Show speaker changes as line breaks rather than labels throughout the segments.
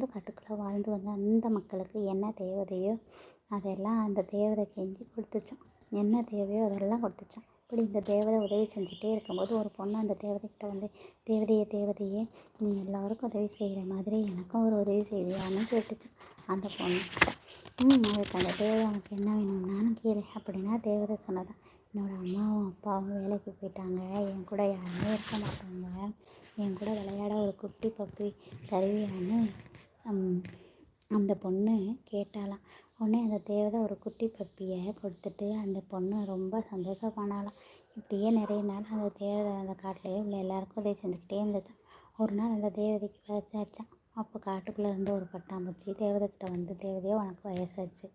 தொடர்ந்து காட்டுக்குள்ளே வாழ்ந்து வந்த அந்த மக்களுக்கு என்ன தேவதையோ அதெல்லாம் அந்த தேவதை கெஞ்சி கொடுத்துச்சான் என்ன தேவையோ அதெல்லாம் கொடுத்துச்சான் இப்படி இந்த தேவதை உதவி செஞ்சுட்டே இருக்கும்போது ஒரு பொண்ணு அந்த தேவதைக்கிட்ட வந்து தேவதையே தேவதையே நீ எல்லாருக்கும் உதவி செய்கிற மாதிரி எனக்கும் ஒரு உதவி செய்வியான்னு கேட்டுச்சு அந்த பொண்ணு. ம் அதுக்கு அந்த தேவதை அவனுக்கு என்ன வேணும்னாலும் கேளு அப்படின்னா தேவதை சொன்னதான். என்னோடய அம்மாவும் அப்பாவும் வேலைக்கு போயிட்டாங்க. என் கூட யாருமே இருக்க மாட்டாங்க. என் கூட விளையாட ஒரு குட்டி பப்பி தருவியான்னு அந்த பொண்ணு கேட்டாளாம். உடனே அந்த தேவதை ஒரு குட்டி பப்பியை கொடுத்துட்டு அந்த பொண்ணு ரொம்ப சந்தோஷமானாளாம் இப்படியே நிறைய நாள் அந்த தேவதை அந்த காட்டிலேயே உள்ள எல்லாருக்கும் உதவி செஞ்சுக்கிட்டே இருந்துச்சான் ஒரு நாள் அந்த தேவதைக்கு வயசாச்சான் அப்போ காட்டுக்குள்ளே இருந்த ஒரு பட்டாம்பூச்சி தேவதைக்கிட்ட வந்து தேவதையே உனக்கு வயசாச்சு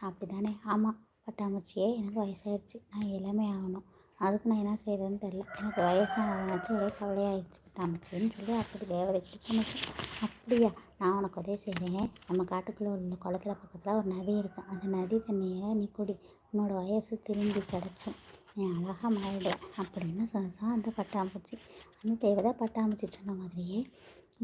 அப்படி தானே ஆமாம் பட்டாம்பூச்சியே எனக்கு வயசாயிடுச்சு. நான் இளமை ஆகணும். அதுக்கு நான் என்ன செய்கிறதுன்னு தெரில எனக்கு வயசானச்சு ஒரே கவலையாகிடுச்சு பட்டாம்பூச்சின்னு சொல்லி அப்படி தேவதைக்கு சொன்னிச்சு அப்படியா நான் உனக்கு உதவி செய்கிறேன் நம்ம காட்டுக்குள்ளே உள்ள குளத்துல பக்கத்தில் ஒரு நதி இருக்குது அந்த நதி தண்ணியை நீ குடி. உன்னோட வயசு திரும்பி கிடச்சும். நீ அழகாக மாறிடுவேன் அப்படின்னு சொன்னான் அந்த பட்டாம்பூச்சி. அந்த தேவதை பட்டாம்பூச்சி சொன்ன மாதிரியே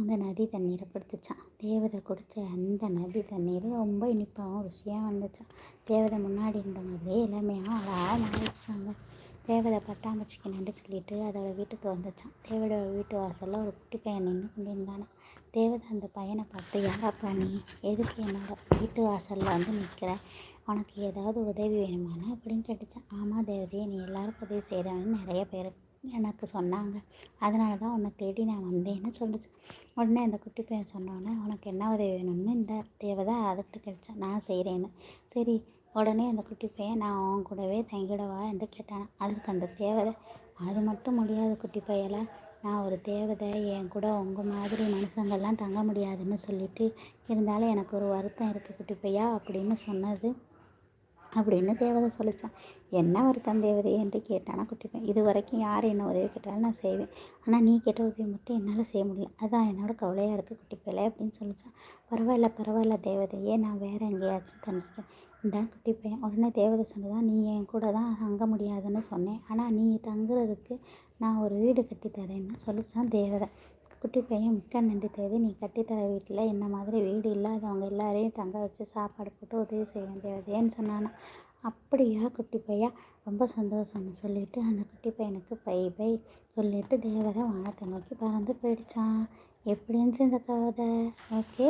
அந்த நதி தண்ணீரை கொடுத்துச்சான் தேவதை குடித்த அந்த நதி தண்ணீர் ரொம்ப இனிப்பாகவும் ருசியாக வந்துச்சான் தேவதை முன்னாடி இருந்த மாதிரி தேவதை பட்டாம்பூச்சிக்கு நன்றி சொல்லிட்டு அதோட வீட்டுக்கு வந்துச்சான். தேவதையோட வீட்டு வாசலில் ஒரு குட்டி பையன் நின்று கொண்டு இருந்தானா தேவதை அந்த பையனை பார்த்து யாராப்பா நீ? எதுக்கு என்னோட வீட்டு வாசலில் வந்து நிற்கிற உனக்கு ஏதாவது உதவி வேணுமான்னு அப்படின்னு கேட்டுச்சான். ஆமாம் தேவதையே நீ எல்லாருக்கும் உதவி செய்கிறான்னு நிறைய பேர் எனக்கு சொன்னாங்க. அதனால தான் உன்னை தேடி நான் வந்தேன்னு சொல்லிச்சு. உடனே அந்த குட்டி பையன் சொன்னோன்னே உனக்கு என்ன உதவி வேணும்னு? இந்த தேவதை அதுக்கிட்ட கேட்டுச்சான். நான் செய்கிறேன்னு சரி உடனே அந்த குட்டி பையன் நான் உன் கூடவே தங்கிடவா? என்று கேட்டான். அதுக்கு அந்த தேவதை அது மட்டும் முடியாது குட்டி பையலை. நான் ஒரு தேவதை. என் கூட உங்கள் மாதிரி மனுஷங்கள்லாம் தங்க முடியாதுன்னு சொல்லிட்டு இருந்தாலும் எனக்கு ஒரு வருத்தம் இருக்குது குட்டி பையா அப்படின்னு சொன்னது அப்படின்னு தேவதை சொல்லிச்சான் என்ன வருத்தம் தேவதை என்று கேட்டானா குட்டிப்பேன் இது வரைக்கும் யார் என்ன உதவி கேட்டாலும் நான் செய்வேன். ஆனால் நீ கேட்ட உதவி மட்டும் என்னால் செய்ய முடியல. அதான் என்னோட கவலையாக இருக்குது குட்டிப்பேலே அப்படின்னு சொல்லிச்சான் பரவாயில்ல பரவாயில்ல தேவதையே நான் வேறு எங்கேயாச்சும் தங்கிக்கிறேன். இந்த குட்டி பையன் உடனே தேவதை சொன்னதான் நீ என் கூட தான் தங்க முடியாதுன்னு சொன்னேன். ஆனால் நீ தங்குறதுக்கு நான் ஒரு வீடு கட்டி தரேன்னு சொல்லிச்சான் தேவதை. குட்டி பையன் மிக்க நன்றி தேதி நீ கட்டித்தர வீட்டில் என்ன மாதிரி வீடு இல்லாதவங்க எல்லாரையும் தங்க வச்சு சாப்பாடு போட்டு உதவி செய்ய தேவதையேன்னு சொன்னானா. அப்படியா குட்டி பையா? ரொம்ப சந்தோஷம்னு சொல்லிட்டு அந்த குட்டி பையனுக்கு பை பை சொல்லிட்டு தேவதை வானத்தை நோக்கி பறந்து போயிடுச்சான் எப்படி இருந்துச்சு இந்த கவிதை ஓகே.